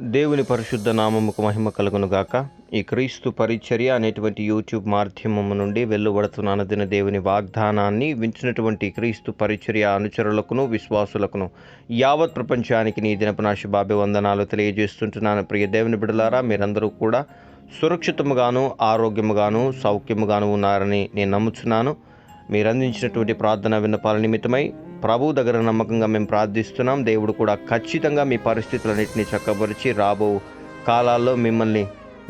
దేవుని పరిశుద్ధ నామముకు మహిమ కలుగును గాక. ఈ క్రీస్తు పరిచర్య అనేటువంటి యూట్యూబ్ మాధ్యమము నుండి వెలువడుతున్న అనదిన దేవుని వాగ్దానాన్ని వించినటువంటి క్రీస్తు పరిచర్య అనుచరులకును విశ్వాసులకును యావత్ ప్రపంచానికి నీ దినపు నా శుభాభివందనాలు తెలియజేస్తుంటున్నాను. ప్రియ దేవుని బిడలారా మీరందరూ కూడా సురక్షితముగాను ఆరోగ్యముగాను సౌఖ్యముగాను ఉన్నారని నేను నమ్ముచున్నాను. మీరు అందించినటువంటి ప్రార్థన విన్నపాల నిమిత్తమై ప్రభు దగ్గర నమ్మకంగా మేము ప్రార్థిస్తున్నాం. దేవుడు కూడా ఖచ్చితంగా మీ పరిస్థితులన్నింటినీ చక్కపరిచి రాబో కాలాల్లో మిమ్మల్ని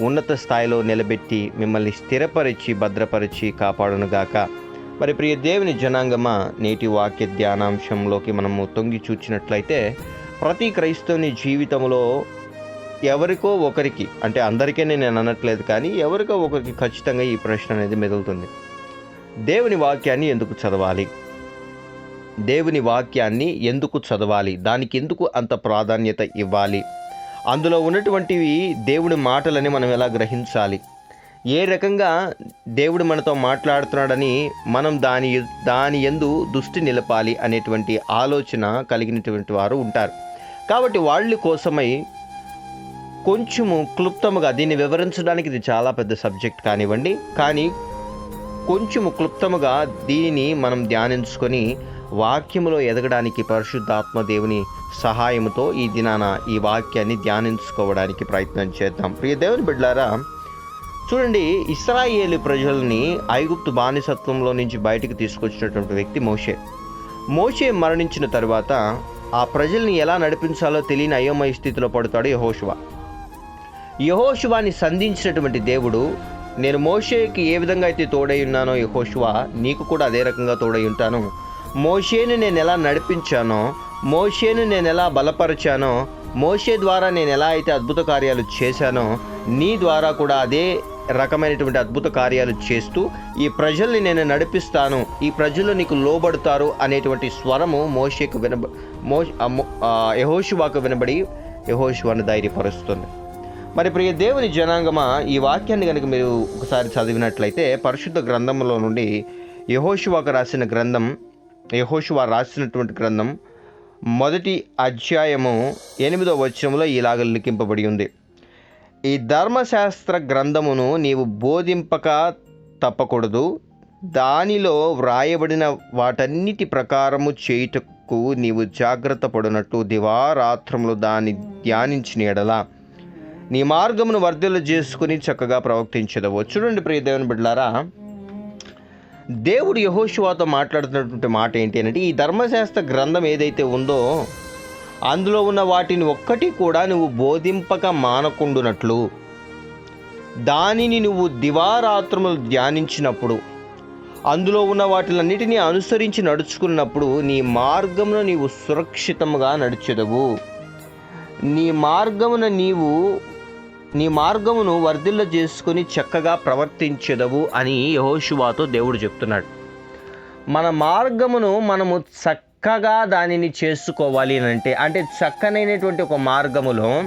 ఉన్నత స్థాయిలో నిలబెట్టి మిమ్మల్ని స్థిరపరిచి భద్రపరిచి కాపాడనుగాక. మరి ప్రియ దేవుని జనాంగమ నేటి వాక్య ధ్యానాంశంలోకి మనము తొంగి చూచినట్లయితే ప్రతి క్రైస్తవుని జీవితంలో ఎవరికో ఒకరికి అంటే అందరికీ నేను అనట్లేదు కానీ ఎవరికో ఒకరికి ఖచ్చితంగా ఈ ప్రశ్న అనేది మెదులుతుంది. దేవుని వాక్యాన్ని ఎందుకు చదవాలి? దేవుని వాక్యాన్ని ఎందుకు చదవాలి? దానికి ఎందుకు అంత ప్రాధాన్యత ఇవ్వాలి? అందులో ఉన్నటువంటివి దేవుడి మాటలని మనం ఎలా గ్రహించాలి? ఏ రకంగా దేవుడు మనతో మాట్లాడుతున్నాడని మనం దాని దాని ఎందు దృష్టి నిలపాలి అనేటువంటి ఆలోచన కలిగినటువంటి వారు ఉంటారు. కాబట్టి వాళ్ళ కోసమై కొంచెము క్లుప్తముగా దీన్ని వివరించడానికి ఇది చాలా పెద్ద సబ్జెక్ట్ కానివ్వండి. కానీ కొంచెము క్లుప్తముగా దీనిని మనం ధ్యానించుకొని వాక్యములో ఎదగడానికి పరిశుద్ధాత్మ దేవుని సహాయముతో ఈ దినాన ఈ వాక్యాన్ని ధ్యానించుకోవడానికి ప్రయత్నం చేద్దాం. ప్రియ దేవుని బిడ్డారా చూడండి ఇస్రాయేలీ ప్రజల్ని ఐగుప్తు బానిసత్వంలో నుంచి బయటకు తీసుకొచ్చినటువంటి వ్యక్తి మోషే. మోషే మరణించిన తర్వాత ఆ ప్రజల్ని ఎలా నడిపించాలో తెలియని అయోమయ స్థితిలో పడతాడు యహోశివ యహోశివాని సంధించినటువంటి దేవుడు నేను మోషేకి ఏ విధంగా అయితే తోడై ఉన్నానో యహోష్వా నీకు కూడా అదే రకంగా తోడై ఉంటాను. మోషేని నేను ఎలా నడిపించానో మోషేను నేను ఎలా బలపరిచానో మోషే ద్వారా నేను ఎలా అయితే అద్భుత కార్యాలు చేశానో నీ ద్వారా కూడా అదే రకమైనటువంటి అద్భుత కార్యాలు చేస్తూ ఈ ప్రజల్ని నేను నడిపిస్తాను. ఈ ప్రజలు నీకు లోబడతారు అనేటువంటి స్వరము మోషేకు వినబ మో యహోషువాకు వినబడి యహోషువాను ధైర్యపరుస్తుంది. మరి ప్రియ దేవుని జనాంగమ ఈ వాక్యాన్ని కనుక మీరు ఒకసారి చదివినట్లయితే పరిశుద్ధ గ్రంథంలో నుండి యహోశివాకు రాసిన గ్రంథం యహోశివా రాసినటువంటి గ్రంథం మొదటి అధ్యాయము ఎనిమిదో వచనంలో ఇలాగ లిఖింపబడి ఉంది. ఈ ధర్మశాస్త్ర గ్రంథమును నీవు బోధింపక తప్పకూడదు. దానిలో వ్రాయబడిన వాటన్నిటి ప్రకారము చేయుటకు నీవు జాగ్రత్త పడినట్టు దివారాత్రములు దాన్ని ధ్యానించిన ఎడలా. నీ మార్గమును వర్ధలు చేసుకుని చక్కగా ప్రవర్తించదవు చూడండి ప్రియ దేవుని బిడ్డారా దేవుడు యహోశివాతో మాట్లాడుతున్నటువంటి మాట ఏంటి అంటే ఈ ధర్మశాస్త్ర గ్రంథం ఏదైతే ఉందో అందులో ఉన్న వాటిని ఒక్కటి కూడా నువ్వు బోధింపక మానకుండునట్లు. దానిని నువ్వు దివారాత్రములు ధ్యానించినప్పుడు అందులో ఉన్న వాటిలన్నిటినీ అనుసరించి నడుచుకున్నప్పుడు నీ మార్గమును నీవు సురక్షితముగా నడిచెదవు. నీ మార్గమున నీవు నీ మార్గమును వర్ధిల్ల చేసుకుని చక్కగా ప్రవర్తించెదవు అని యహోశువాతో దేవుడు చెప్తున్నాడు. మన మార్గమును మనము చక్కగా దానిని చేసుకోవాలి అని అంటే అంటే చక్కనైనటువంటి ఒక మార్గములో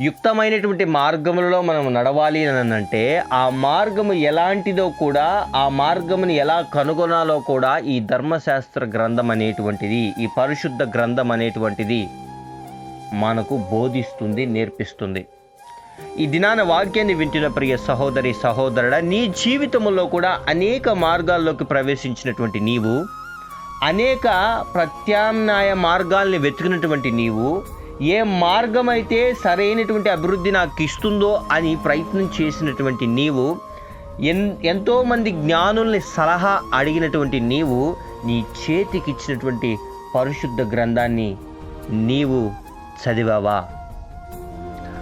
యుక్తమైనటువంటి మార్గములలో మనం నడవాలి అని అంటే ఆ మార్గము ఎలాంటిదో కూడా ఆ మార్గముని ఎలా కనుగొనాలో కూడా ఈ ధర్మశాస్త్ర గ్రంథం అనేటువంటిది ఈ పరిశుద్ధ గ్రంథం అనేటువంటిది మనకు బోధిస్తుంది నేర్పిస్తుంది. ఈ దినాన వాక్యాన్ని వింటున్న ప్రియ సహోదరి సహోదరుడ నీ జీవితంలో కూడా అనేక మార్గాల్లోకి ప్రవేశించినటువంటి నీవు అనేక ప్రత్యామ్నాయ మార్గాల్ని వెతుకున్నటువంటి నీవు ఏ మార్గం అయితే సరైనటువంటి అభివృద్ధి నాకు ఇస్తుందో అని ప్రయత్నం చేసినటువంటి నీవు ఎన్ ఎంతోమంది జ్ఞానుల్ని సలహా అడిగినటువంటి నీవు నీ చేతికిచ్చినటువంటి పరిశుద్ధ గ్రంథాన్ని నీవు చదివావా?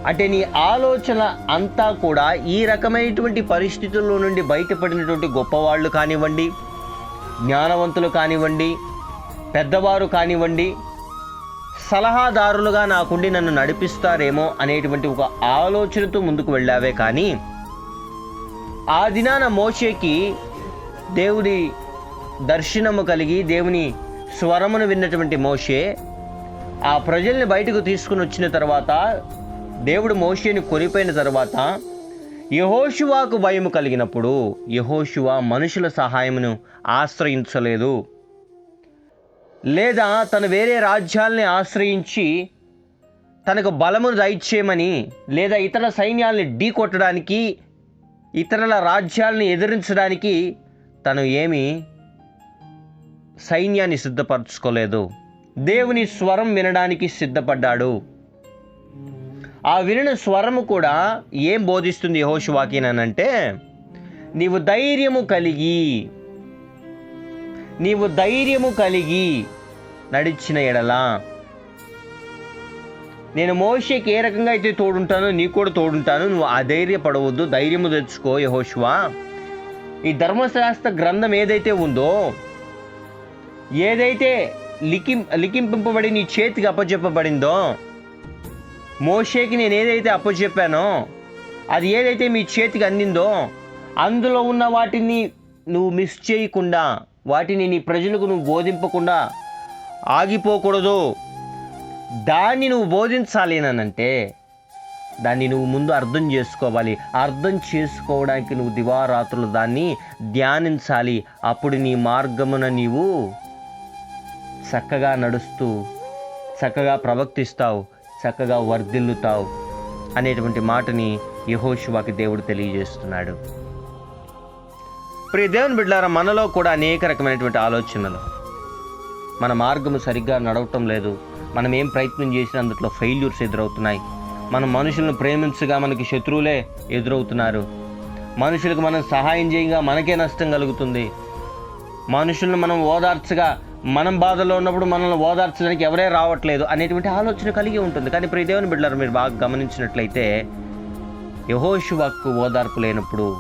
అంటే నీ ఆలోచన అంతా కూడా ఈ రకమైనటువంటి పరిస్థితుల్లో నుండి బయటపడినటువంటి గొప్పవాళ్ళు కానివ్వండి జ్ఞానవంతులు కానివ్వండి పెద్దవారు కానివ్వండి సలహాదారులుగా నాకుండి నన్ను నడిపిస్తారేమో అనేటువంటి ఒక ఆలోచనతో ముందుకు వెళ్ళావే కానీ ఆ దినాన మోషేకి దేవుడి దర్శనము కలిగి దేవుని స్వరమును విన్నటువంటి మోషే ఆ ప్రజల్ని బయటకు తీసుకుని వచ్చిన తర్వాత దేవుడు మోషేని కొనిపోయిన తర్వాత యహోషువాకు భయం కలిగినప్పుడు యహోశువ మనుషుల సహాయమును ఆశ్రయించలేదు. లేదా తను వేరే రాజ్యాల్ని ఆశ్రయించి తనకు బలమును దయచేయమని లేదా ఇతర సైన్యాల్ని ఢీకొట్టడానికి ఇతరుల రాజ్యాలను ఎదిరించడానికి తను ఏమి సైన్యాన్ని సిద్ధపరచుకోలేదు. దేవుని స్వరం వినడానికి సిద్ధపడ్డాడు. ఆ వినిన స్వరము కూడా ఏం బోధిస్తుంది యహోషువాకినంటే నీవు ధైర్యము కలిగి నీవు ధైర్యము కలిగి నడిచిన ఎడలా. నేను మోషేకి ఏ రకంగా అయితే తోడుంటానో నీకు కూడా తోడుంటాను నువ్వు ఆ ధైర్యపడవద్దు ధైర్యము తెచ్చుకో యహోష్వా. ఈ ధర్మశాస్త్ర గ్రంథం ఏదైతే ఉందో ఏదైతే లిఖిం లిఖింపబడి నీ చేతికి అప్పచెప్పబడిందో మోషేకి నేను ఏదైతే అప్పచెప్పానో అది ఏదైతే మీ చేతికి అందిందో అందులో ఉన్న వాటిని నువ్వు మిస్ చేయకుండా వాటిని నీ ప్రజలకు నువ్వు బోధింపకుండా ఆగిపోకూడదు. దాన్ని నువ్వు బోధించాలేనంటే దాన్ని నువ్వు ముందు అర్థం చేసుకోవాలి. అర్థం చేసుకోవడానికి నువ్వు దివారాత్రులు దాన్ని ధ్యానించాలి. అప్పుడు నీ మార్గమున నీవు చక్కగా నడుస్తూ చక్కగా ప్రవర్తిస్తావు. చక్కగా వర్ధిల్లుతావు అనేటువంటి మాటని యహోశివాకి దేవుడు తెలియజేస్తున్నాడు. ప్రియ దేవుని బిడ్డారా మనలో కూడా అనేక రకమైనటువంటి ఆలోచనలు. మన మార్గము సరిగ్గా నడవటం లేదు. మనం ఏం ప్రయత్నం చేసినా అందులో ఫెయిల్యూర్స్ ఎదురవుతున్నాయి. మనం మనుషులను ప్రేమించగా మనకి శత్రువులే ఎదురవుతున్నారు. మనుషులకు మనం సహాయం చేయగా మనకే నష్టం కలుగుతుంది. మనుషులను మనం ఓదార్చగా మనం బాధలో ఉన్నప్పుడు మనల్ని ఓదార్చడానికి ఎవరే రావట్లేదు అనేటువంటి ఆలోచన కలిగి ఉంటుంది. కానీ ప్రియ దేవుని బిడ్డలారు మీరు బాగా గమనించినట్లయితే యహోశివాకు ఓదార్పు లేనప్పుడు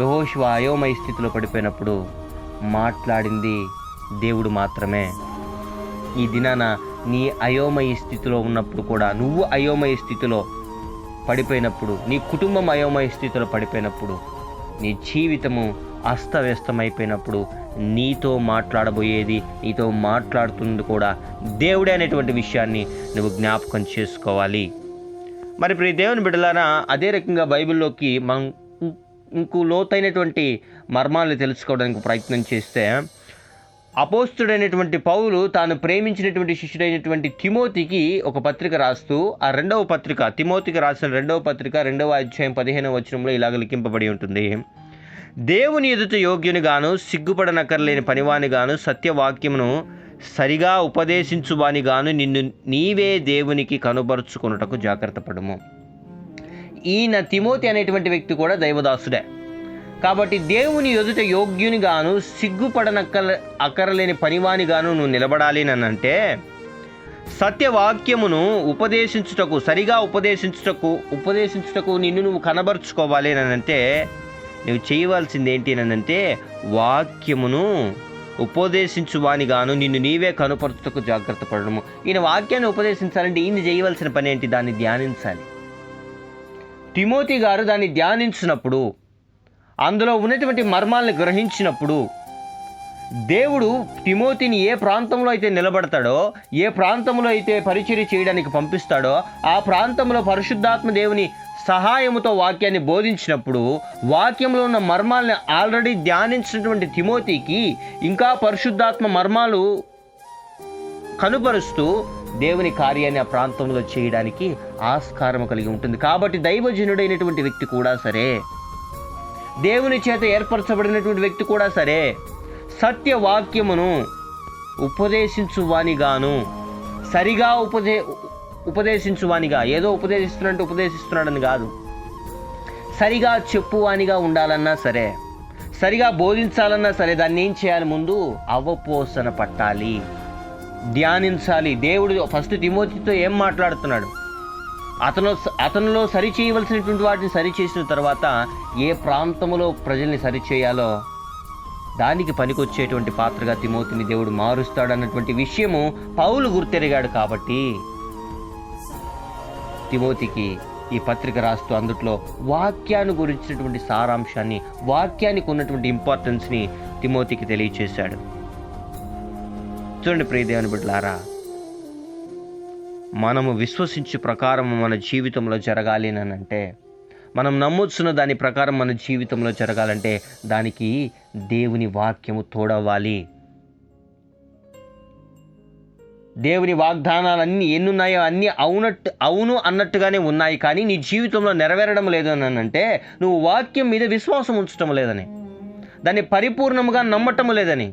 యహోశివ అయోమయ స్థితిలో పడిపోయినప్పుడు మాట్లాడింది దేవుడు మాత్రమే. ఈ దినాన నీ అయోమయ స్థితిలో ఉన్నప్పుడు కూడా నువ్వు అయోమయ స్థితిలో పడిపోయినప్పుడు నీ కుటుంబం అయోమయ స్థితిలో పడిపోయినప్పుడు నీ జీవితము అస్తవ్యస్తమైపోయినప్పుడు నీతో మాట్లాడబోయేది నీతో మాట్లాడుతుంది కూడా దేవుడే అనేటువంటి విషయాన్ని నువ్వు జ్ఞాపకం చేసుకోవాలి. మరి ఇప్పుడు దేవుని బిడ్డలారా అదే రకంగా బైబిల్లోకి మనం ఇంకో లోతైనటువంటి మర్మాలను తెలుసుకోవడానికి ప్రయత్నం చేస్తే అపోస్తుడైనటువంటి పౌలు తాను ప్రేమించినటువంటి శిష్యుడైనటువంటి తిమోతికి ఒక పత్రిక రాస్తూ ఆ రెండవ పత్రిక తిమోతికి రాసిన రెండవ పత్రిక రెండవ అధ్యాయం పదిహేనవ వచనంలో ఇలాగ లిఖింపబడి ఉంటుంది. దేవుని ఎదుట యోగ్యునిగాను సిగ్గుపడనక్కర్లేని పనివానిగాను సత్యవాక్యమును సరిగా ఉపదేశించువానిగాను నిన్ను నీవే దేవునికి కనుబరుచుకున్నటకు జాగ్రత్త పడము. ఈయన తిమోతి అనేటువంటి వ్యక్తి కూడా దైవదాసుడే. కాబట్టి దేవుని ఎదుట యోగ్యునిగాను సిగ్గుపడనక్క అక్కరలేని పనివానిగాను నువ్వు నిలబడాలి అంటే సత్యవాక్యమును ఉపదేశించుటకు సరిగా ఉపదేశించుటకు ఉపదేశించుటకు నిన్ను నువ్వు కనబరుచుకోవాలి అంటే నువ్వు చేయవలసింది ఏంటి అంటే వాక్యమును ఉపదేశించువానిగాను నిన్ను నీవే కనుపరచుటకు జాగ్రత్త పడము ఈయన వాక్యాన్ని ఉపదేశించాలంటే ఈయన చేయవలసిన పని ఏంటి? దాన్ని ధ్యానించాలి. తిమోతి గారు దాన్ని ధ్యానించినప్పుడు అందులో ఉన్నటువంటి మర్మాలను గ్రహించినప్పుడు దేవుడు తిమోతిని ఏ ప్రాంతంలో అయితే నిలబడతాడో ఏ ప్రాంతంలో అయితే పరిచర్య చేయడానికి పంపిస్తాడో ఆ ప్రాంతంలో పరిశుద్ధాత్మ దేవుని సహాయముతో వాక్యాన్ని బోధించినప్పుడు వాక్యంలో ఉన్న మర్మాలను ఆల్రెడీ ధ్యానించినటువంటి తిమోతికి ఇంకా పరిశుద్ధాత్మ మర్మాలు కనుపరుస్తూ దేవుని కార్యాన్ని ఆ ప్రాంతంలో చేయడానికి ఆస్కారం కలిగి ఉంటుంది. కాబట్టి దైవజనుడైనటువంటి వ్యక్తి కూడా సరే. దేవుని చేత ఏర్పరచబడినటువంటి వ్యక్తి కూడా సరే. సత్యవాక్యమును ఉపదేశించువానిగాను సరిగా ఉపదే ఉపదేశించువానిగా ఏదో ఉపదేశిస్తున్నట్టు ఉపదేశిస్తున్నాడని కాదు. సరిగా చెప్పువానిగా ఉండాలన్నా సరే సరిగా బోధించాలన్నా సరే దాన్ని ఏం చేయాలి ముందు? అవపోసన పట్టాలి. ధ్యానించాలి. దేవుడు ఫస్ట్ తిమోతితో ఏం మాట్లాడుతున్నాడు? అతను అతనిలో సరి చేయవలసినటువంటి వాటిని సరి చేసిన తర్వాత ఏ ప్రాంతంలో ప్రజల్ని సరి చేయాలో దానికి పనికొచ్చేటువంటి పాత్రగా తిమోతిని దేవుడు మారుస్తాడు అన్నటువంటి విషయము పౌలు గుర్తెరిగాడు కాబట్టి తిమోతికి ఈ పత్రిక రాస్తూ అందుట్లో వాక్యాన్ని గురించినటువంటి సారాంశాన్ని వాక్యానికి ఉన్నటువంటి ఇంపార్టెన్స్ని తిమోతికి తెలియచేశాడు. చూడండి ప్రియదేవుని బిడ్డలారా మనము విశ్వసించే ప్రకారం మన జీవితంలో జరగాలి అని అంటే మనం నమ్ముతున్న దాని ప్రకారం మన జీవితంలో జరగాలంటే దానికి దేవుని వాక్యము తోడవ్వాలి. దేవుని వాగ్దానాలు అన్నీ ఎన్నున్నాయో అన్నీ అవునట్టు అవును అన్నట్టుగానే ఉన్నాయి. కానీ నీ జీవితంలో నెరవేరడం లేదు అని అంటే నువ్వు వాక్యం మీద విశ్వాసం ఉంచటం లేదని దాన్ని పరిపూర్ణంగా నమ్మటం లేదని.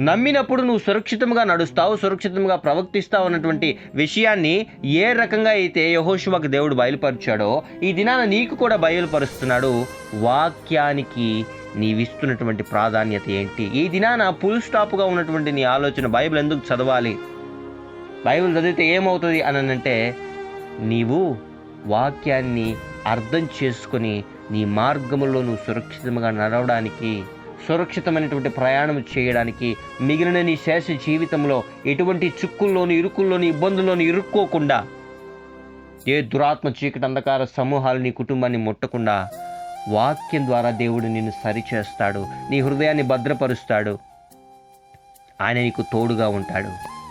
నమ్మినప్పుడు నువ్వు సురక్షితంగా నడుస్తావు సురక్షితంగా ప్రవర్తిస్తావు అన్నటువంటి విషయాన్ని ఏ రకంగా అయితే యహోశివకు దేవుడు బయలుపరిచాడో ఈ దినాన నీకు కూడా బయలుపరుస్తున్నాడు. వాక్యానికి నీవిస్తున్నటువంటి ప్రాధాన్యత ఏంటి? ఈ దినాన ఫుల్ స్టాప్గా ఉన్నటువంటి నీ ఆలోచన బైబిల్ ఎందుకు చదవాలి? బైబిల్ చదివితే ఏమవుతుంది అని అంటే నీవు వాక్యాన్ని అర్థం చేసుకొని నీ మార్గంలో నువ్వు సురక్షితంగా నడవడానికి సురక్షితమైనటువంటి ప్రయాణం చేయడానికి మిగిలిన నీ శేష జీవితంలో ఎటువంటి చిక్కుల్లోని ఇరుకుల్లోని ఇబ్బందుల్లోని ఇరుక్కోకుండా ఏ దురాత్మ చీకటి అంధకార సమూహాలు నీ కుటుంబాన్ని ముట్టకుండా వాక్యం ద్వారా దేవుడు నిన్ను సరిచేస్తాడు నీ హృదయాన్ని భద్రపరుస్తాడు. ఆయన నీకు తోడుగా ఉంటాడు.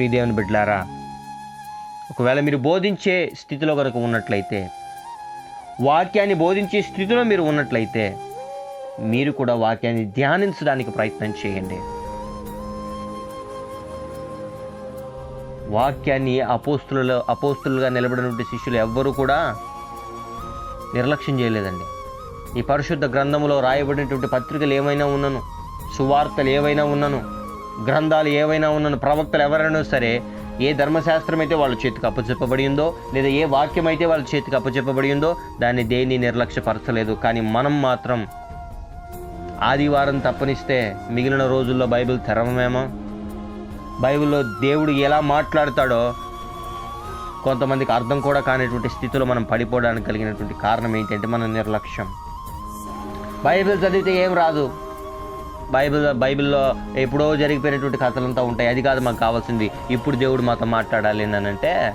ప్రియదేవుని బిడ్డలారా ఒకవేళ మీరు బోధించే స్థితిలో కనుక ఉన్నట్లయితే వాక్యాన్ని బోధించే స్థితిలో మీరు ఉన్నట్లయితే మీరు కూడా వాక్యాన్ని ధ్యానించడానికి ప్రయత్నం చేయండి. వాక్యాన్ని అపోస్తులలో అపోస్తులుగా నిలబడినటువంటి శిష్యులు ఎవ్వరూ కూడా నిర్లక్ష్యం చేయలేదండి. ఈ పరిశుద్ధ గ్రంథంలో రాయబడినటువంటి పత్రికలు ఏమైనా ఉన్నను సువార్తలు ఏవైనా ఉన్నను గ్రంథాలు ఏవైనా ఉన్న ప్రవక్తలు ఎవరైనా సరే ఏ ధర్మశాస్త్రం అయితే వాళ్ళ చేతికి అప్పచెప్పబడి ఉందో లేదా ఏ వాక్యం అయితే వాళ్ళ చేతికి అప్పచెప్పబడి ఉందో దాన్ని దేన్ని నిర్లక్ష్యపరచలేదు. కానీ మనం మాత్రం ఆదివారం తప్పనిస్తే మిగిలిన రోజుల్లో బైబిల్ తెరవమేమో? బైబిల్లో దేవుడు ఎలా మాట్లాడతాడో కొంతమందికి అర్థం కూడా కానిటువంటి స్థితిలో మనం పడిపోవడానికి కలిగినటువంటి కారణం ఏంటంటే మన నిర్లక్ష్యం. బైబిల్ చదివితే ఏం రాదు? బైబిల్ బైబిల్లో ఎప్పుడో జరిగిపోయినటువంటి కథలంతా ఉంటాయి. అది కాదు మాకు కావాల్సింది. ఇప్పుడు దేవుడు మాతో మాట్లాడాలి అని అంటే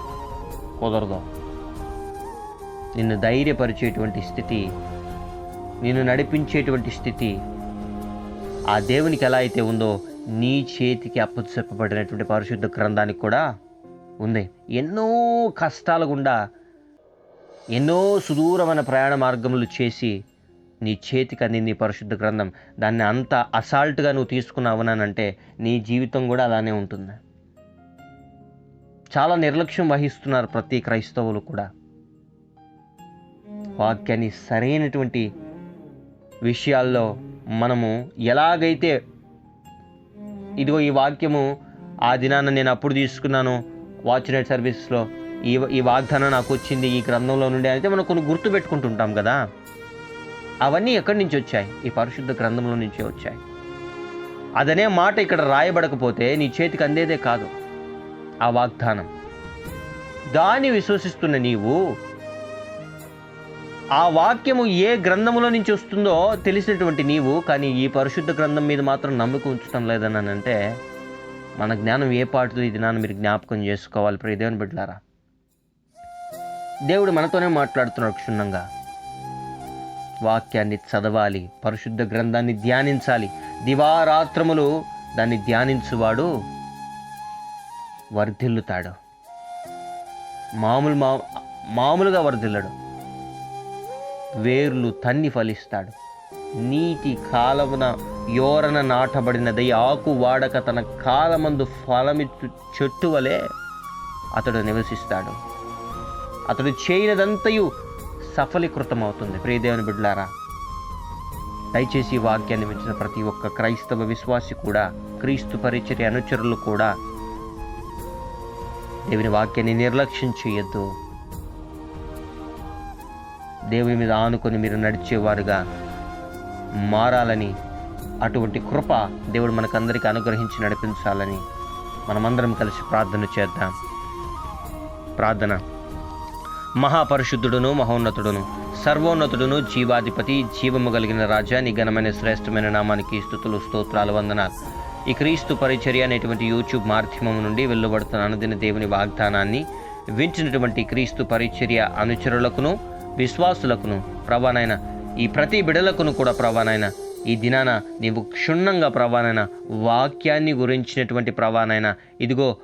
కుదరదు. నిన్ను ధైర్యపరిచేటువంటి స్థితి నిన్ను నడిపించేటువంటి స్థితి ఆ దేవునికి ఎలా అయితే ఉందో నీ చేతికి అప్పచెప్పబడినటువంటి పరిశుద్ధ గ్రంథానికి కూడా ఉంది. ఎన్నో కష్టాల గుండా ఎన్నో సుదూరమైన ప్రయాణ మార్గములు చేసి నీ చేతికి అందింది పరిశుద్ధ గ్రంథం దాన్ని అంత అసాల్ట్గా నువ్వు తీసుకున్నావునంటే నీ జీవితం కూడా అలానే ఉంటుంది. చాలా నిర్లక్ష్యం వహిస్తున్నారు ప్రతి క్రైస్తవులు కూడా. వాక్యాన్ని సరైనటువంటి విషయాల్లో మనము ఎలాగైతే ఇదిగో ఈ వాక్యము ఆ దినాన నేను అప్పుడు తీసుకున్నాను వాచ్నైట్ సర్వీస్లో ఈ ఈ వాగ్దానం నాకు వచ్చింది ఈ గ్రంథంలో నుండి అయితే మనం కొన్ని గుర్తు పెట్టుకుంటుంటాం కదా. అవన్నీ ఎక్కడి నుంచి వచ్చాయి? ఈ పరిశుద్ధ గ్రంథంలో నుంచే వచ్చాయి. అదనే మాట ఇక్కడ రాయబడకపోతే నీ చేతికి అందేదే కాదు. ఆ వాగ్దానం. దాన్ని విశ్వసిస్తున్న నీవు ఆ వాక్యము ఏ గ్రంథములో నుంచి వస్తుందో తెలిసినటువంటి నీవు కానీ ఈ పరిశుద్ధ గ్రంథం మీద మాత్రం నమ్మకం ఉంచడం లేదని అంటే మన జ్ఞానం ఏ పాటుతో ఇది నాన్న మీరు జ్ఞాపకం చేసుకోవాలి ప్రియదేవుని బిడ్డలారా? దేవుడు మనతోనే మాట్లాడుతున్నాడు క్షుణ్ణంగా. వాక్యాన్ని చదవాలి పరిశుద్ధ గ్రంథాన్ని ధ్యానించాలి. దివారాత్రములు దాన్ని ధ్యానించువాడు వర్ధిల్లుతాడు. మామూలు మా మామూలుగా వర్ధిల్లడు. వేర్లు తన్ని ఫలిస్తాడు. నీటి కాలమున యోరన నాటబడినదై ఆకు వాడక తన కాలమందు ఫలమిచ్చు చెట్టు వలె అతడు నివసిస్తాడు. అతడు చేయనదంతయు సఫలీకృతమవుతుంది. ప్రియదేవుని బిడ్డలారా దయచేసి ఈ వాక్యాన్ని వించిన ప్రతి ఒక్క క్రైస్తవ విశ్వాసి కూడా క్రీస్తు పరిచర్య అనుచరులు కూడా దేవుని వాక్యాన్ని నిర్లక్ష్యం చేయొద్దు. దేవుని మీద ఆనుకొని మీరు నడిచేవారుగా మారాలని అటువంటి కృప దేవుడు మనకందరికీ అనుగ్రహించి నడిపించాలని మనమందరం కలిసి ప్రార్థన చేద్దాం. ప్రార్థన. మహాపరిశుద్ధుడును మహోన్నతుడును సర్వోన్నతుడును జీవాధిపతి జీవము కలిగిన రాజా ఘనమైన శ్రేష్టమైన నామానికి స్థుతులు స్తోత్రాలు వందనాలు. ఈ క్రీస్తు పరిచర్య అనేటువంటి యూట్యూబ్ మాధ్యమం నుండి వెలువడుతున్న అనుదిన దేవుని వాగ్దానాన్ని వించినటువంటి క్రీస్తు పరిచర్య అనుచరులకును విశ్వాసులకును ప్రవాణైన ఈ ప్రతి బిడలకును కూడా ప్రవాణైన ఈ దినాన నీవు క్షుణ్ణంగా ప్రవాణైన వాక్యాన్ని గురించినటువంటి ప్రవాణైన ఇదిగో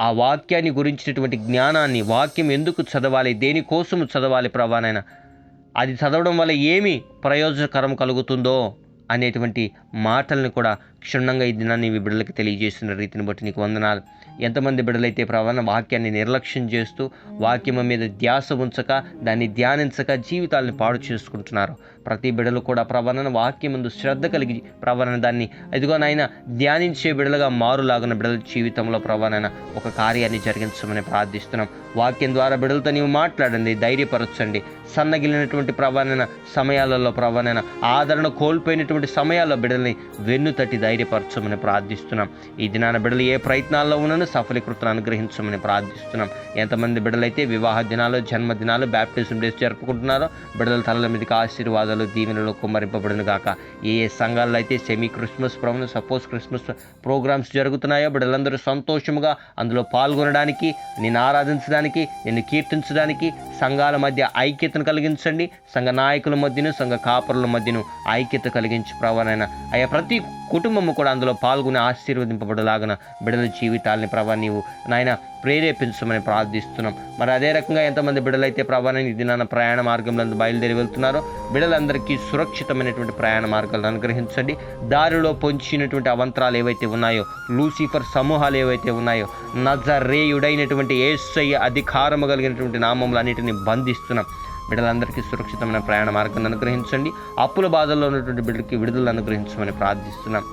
ఆ వాక్యాన్ని గురించినటువంటి జ్ఞానాన్ని వాక్యం ఎందుకు చదవాలి దేనికోసం చదవాలి ప్రభానైనా అది చదవడం వల్ల ఏమి ప్రయోజనకరం కలుగుతుందో అనేటువంటి మాటలను కూడా క్షుణ్ణంగా ఈ దినాన్ని మీ బిడ్డలకి తెలియజేస్తున్న రీతిని బట్టి నీకు వందనాలు. ఎంతమంది బిడ్డలైతే ప్రవణ వాక్యాన్ని నిర్లక్ష్యం చేస్తూ వాక్యం మీద ధ్యాస ఉంచక దాన్ని ధ్యానించక జీవితాలను పాడు చేసుకుంటున్నారు ప్రతి బిడ్డలు కూడా ప్రవణన వాక్యం ముందు శ్రద్ధ కలిగి ప్రవణన దాన్ని ఇదిగోనైనా ధ్యానించే బిడలుగా మారులాగిన బిడల జీవితంలో ప్రవణన ఒక కార్యాన్ని జరిగించమని ప్రార్థిస్తున్నాం. వాక్యం ద్వారా బిడ్డలతో నీవు మాట్లాడండి ధైర్యపరచండి. సన్నగిలినటువంటి ప్రవణన సమయాలలో ప్రవణన ఆదరణ కోల్పోయినటువంటి సమయాల్లో బిడల్ని వెన్ను తట్టి ధైర్యపరచమని ప్రార్థిస్తున్నాం. ఈ దినాన బిడలు ఏ ప్రయత్నాల్లో ఉన్నను సఫలీకృతను అనుగ్రహించమని ప్రార్థిస్తున్నాం. ఎంతమంది బిడ్డలైతే వివాహ దినాలు జన్మదినాలు బ్యాప్టిజం డేస్ జరుపుకుంటున్నారో బిడల తలల మీదకి ఆశీర్వాదాలు దీవెనలు కుమ్మరింపబడును గాక. ఏ ఏ సంఘాల్లో అయితే సెమీ క్రిస్మస్ ప్రవణ సపోజ్ క్రిస్మస్ ప్రోగ్రామ్స్ జరుగుతున్నాయో బిడ్డలందరూ సంతోషముగా అందులో పాల్గొనడానికి నేను ఆరాధించడానికి నిన్ను కీర్తించడానికి సంఘాల మధ్య ఐక్యతను కలిగించండి. సంఘ నాయకుల మధ్యను సంఘ కాపరుల మధ్యను ఐక్యత కలిగించి ప్రవణైన అయ్యా ప్రతి కుటుంబము కూడా అందులో పాల్గొని ఆశీర్వదింపబడలాగన బిడ్డల జీవితాలని ప్రభా నీవు నాయన ప్రేరేపించమని ప్రార్థిస్తున్నాం. మరి అదే రకంగా ఎంతమంది బిడ్డలైతే ప్రభాని ఇది నాన్న ప్రయాణ మార్గంలో బయలుదేరి వెళ్తున్నారో బిడ్డలందరికీ సురక్షితమైనటువంటి ప్రయాణ మార్గాలను అనుగ్రహించండి. దారిలో పొంచినటువంటి అవంతరాలు ఏవైతే ఉన్నాయో లూసిఫర్ సమూహాలు ఏవైతే ఉన్నాయో నజరేయుడైనటువంటి ఏసయ్య అధికారము కలిగినటువంటి నామములు అన్నిటిని బంధిస్తున్నాం. బిడ్డలందరికీ సురక్షితమైన ప్రయాణ మార్గాన్ని అనుగ్రహించండి. అప్పుల బాధల్లో ఉన్నటువంటి బిడ్డలకి విడుదల అనుగ్రహించమని ప్రార్థిస్తున్నాం.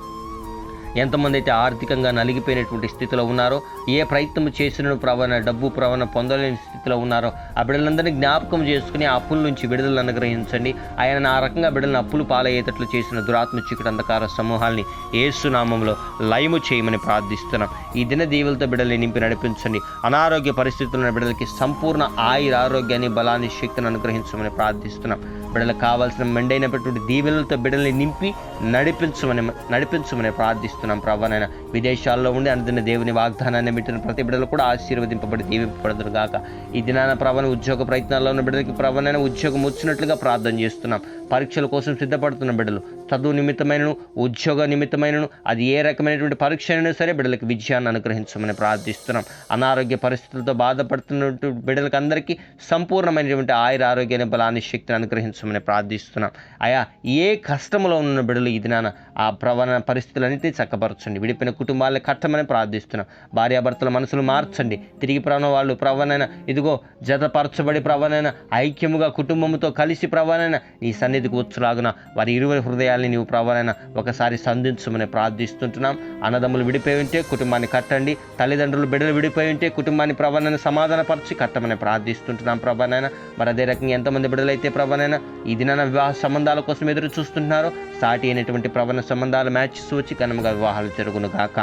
ఎంతమంది అయితే ఆర్థికంగా నలిగిపోయినటువంటి స్థితిలో ఉన్నారో ఏ ప్రయత్నం చేసిన ప్రవణ డబ్బు ప్రవణ పొందలేని స్థితిలో ఉన్నారో ఆ బిడ్డలందరినీ జ్ఞాపకం చేసుకుని ఆ అప్పుల నుంచి విడుదలను అనుగ్రహించండి. ఆయన ఆ రకంగా బిడ్డలను అప్పులు పాలయ్యేటట్లు చేసిన దురాత్మ చీకటి అంధకార సమూహాల్ని ఏసునామంలో లయము చేయమని ప్రార్థిస్తున్నాం. ఈ దిన దీవులతో బిడ్డల్ని నింపి నడిపించండి. అనారోగ్య పరిస్థితుల్లో ఉన్న బిడ్డలకి సంపూర్ణ ఆయుర ఆరోగ్యాన్ని బలాన్ని శక్తిని అనుగ్రహించమని ప్రార్థిస్తున్నాం. బిడ్డలకు కావాల్సిన మెండైనటువంటి దీవెనలతో బిడ్డల్ని నింపి నడిపించమని నడిపించమని ప్రార్థిస్తున్నాం ప్రభానైనా విదేశాల్లో ఉండి అనుదిన దేవుని వాగ్దానాన్ని పెట్టిన ప్రతి బిడ్డలు కూడా ఆశీర్వదింపబడి దీవింపబడదురు గాక. ఈ దినాన ప్రభన ఉద్యోగ ప్రయత్నాల్లో ఉన్న బిడ్డలకి ప్రభనైనా ఉద్యోగం వచ్చినట్లుగా ప్రార్థన చేస్తున్నాం. పరీక్షల కోసం సిద్ధపడుతున్న బిడ్డలు చదువు నిమిత్తమైనను ఉద్యోగ నిమిత్తమైనను అది ఏ రకమైనటువంటి పరీక్ష అయినా సరే బిడ్డలకు విజయాన్ని అనుగ్రహించమని ప్రార్థిస్తున్నాం. అనారోగ్య పరిస్థితులతో బాధపడుతున్నటువంటి బిడ్డలకు అందరికీ సంపూర్ణమైనటువంటి ఆయుర ఆరోగ్యాన్ని బలాన్ని శక్తిని అనుగ్రహించమని ప్రార్థిస్తున్నాం. అయా ఏ కష్టంలో ఉన్న బిడ్డలు ఇది నాన్న ఆ ప్రవణ పరిస్థితులన్నింటినీ చక్కపరచండి. విడిపోయిన కుటుంబాలను కట్టమని ప్రార్థిస్తున్నాం. భార్యాభర్తల మనసులు మార్చండి. తిరిగి ప్రవణ వాళ్ళు ప్రవణైన ఇదిగో జతపరచబడి ప్రవణైన ఐక్యముగా కుటుంబంతో కలిసి ప్రవణైన నీ సన్నిధికి వచ్చులాగున వారి ఇరువురి హృదయాలు హృదయాల్ని నీవు ప్రవణైన ఒకసారి సంధించమని ప్రార్థిస్తుంటున్నాం. అన్నదమ్ములు విడిపోయి ఉంటే కుటుంబాన్ని కట్టండి. తల్లిదండ్రులు బిడ్డలు విడిపోయి ఉంటే కుటుంబాన్ని ప్రవణైన సమాధానపరిచి కట్టమని ప్రార్థిస్తుంటున్నాం ప్రభానైనా మరి అదే రకంగా ఎంతమంది బిడ్డలైతే ప్రభానైనా ఈ దినాన వివాహ సంబంధాల కోసం ఎదురు చూస్తుంటున్నారో సాటి అయినటువంటి ప్రవణ సంబంధాలు మ్యాచెస్ వచ్చి ఘనంగా వివాహాలు జరుగును గాక.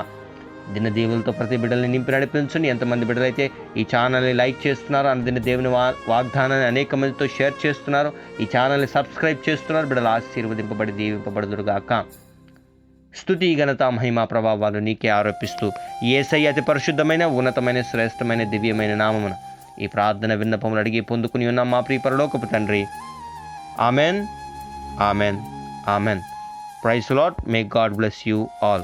దిన దేవులతో ప్రతి బిడ్డల్ని నింపి నడిపించండి. ఎంతమంది బిడ్డలైతే ఈ ఛానల్ని లైక్ చేస్తున్నారు అందున దేవుని వా వాగ్దానాన్ని అనేక మందితో షేర్ చేస్తున్నారు ఈ ఛానల్ని సబ్స్క్రైబ్ చేస్తున్నారు. బిడ్డలు ఆశీర్వదింపబడి దీవింపబడుదురుగాక స్థుతి ఘనత మహిమ ప్రభావాలు నీకే ఆరోపిస్తూ ఏసై అతి పరిశుద్ధమైన ఉన్నతమైన శ్రేష్టమైన దివ్యమైన నామమున ఈ ప్రార్థన విన్నపములు అడిగి పొందుకుని ఉన్న మా ప్రియ పరలోకపు తండ్రి. Amen. Amen. Amen. Praise lord may God bless you all.